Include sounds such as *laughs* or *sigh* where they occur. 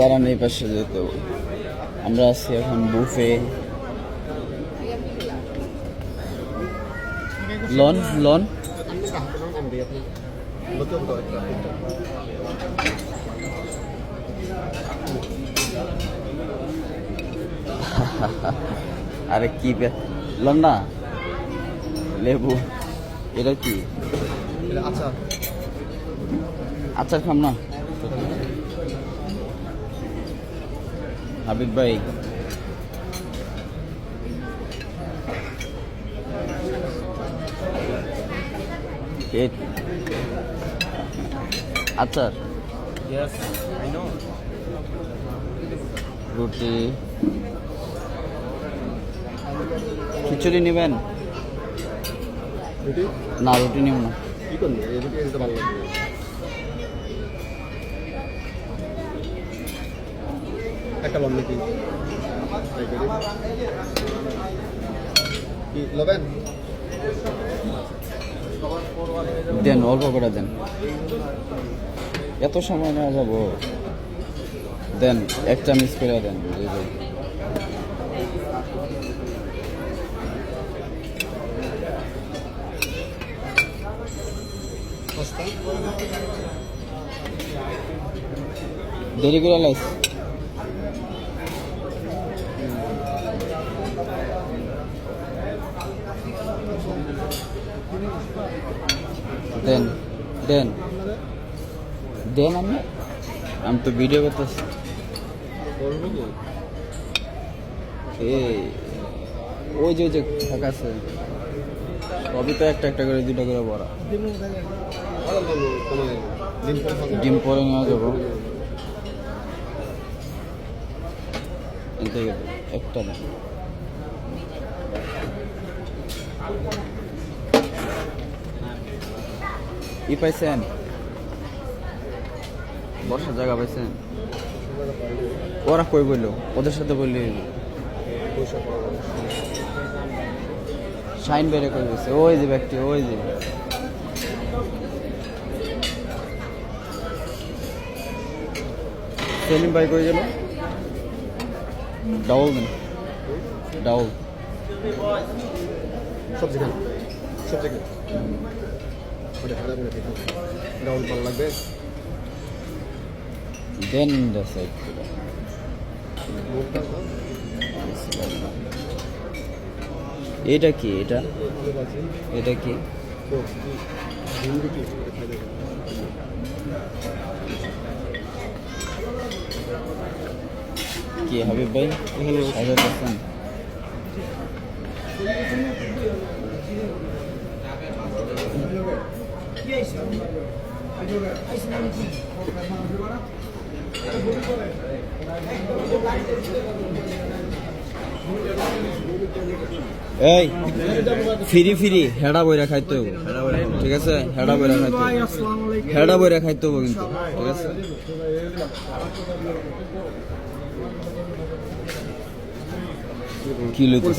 দাঁড়ান এই পাশে যেতে। আমরা আছি এখন বুফে। Loan loan. *laughs* আরে কি লন না। লেবু। এটা কি? আচ্ছা আচার খাম না? হাবিব ভাই। আই রুটি। খিচুড়ি নেবেন? রুটি? না রুটি নেব না। কি করবে এই রুটি ভালো লাগবে দেন, অল্প করে দেন। এত সময় নেওয়া যাব? দেন, একটা মিস করে দেন। দেরি করে লাইস? দেন দেন। দেন আমি? আমি তো ভিডিও করতেছি। ওই যে ওই যে, ফাঁকা আছে। সবই তো একটা একটা করে, দুটো করে বড়া ডিম পরে নেওয়া যাব। একটা দেন। ই পাইছেন? বসার জায়গা পাইছেন? ওরা কই বলল ওদের সাথে বললি। শাইন বেড়ে করে গেছে? ওই যে ব্যক্তি, ওই যে। সেলিম ভাই কই গেল? ডাউল দেন। ডাউল। সবজি খান। সবজি খান। ওটা খারাপ করে ভালো লাগবে। দেন দ্য সাইড এটা কি? এটা? এটা কি? কি হাবিব ভাই? হাজার পার্সেন্ট এই, ফিরি ফিরি, হেডা বইরা খাইতে হবে ঠিক আছে? হেডা বইরা খাইতে হেডা বইরা খাইতে হবে কিন্তু। ঠিক আছে? কি লইতেছ?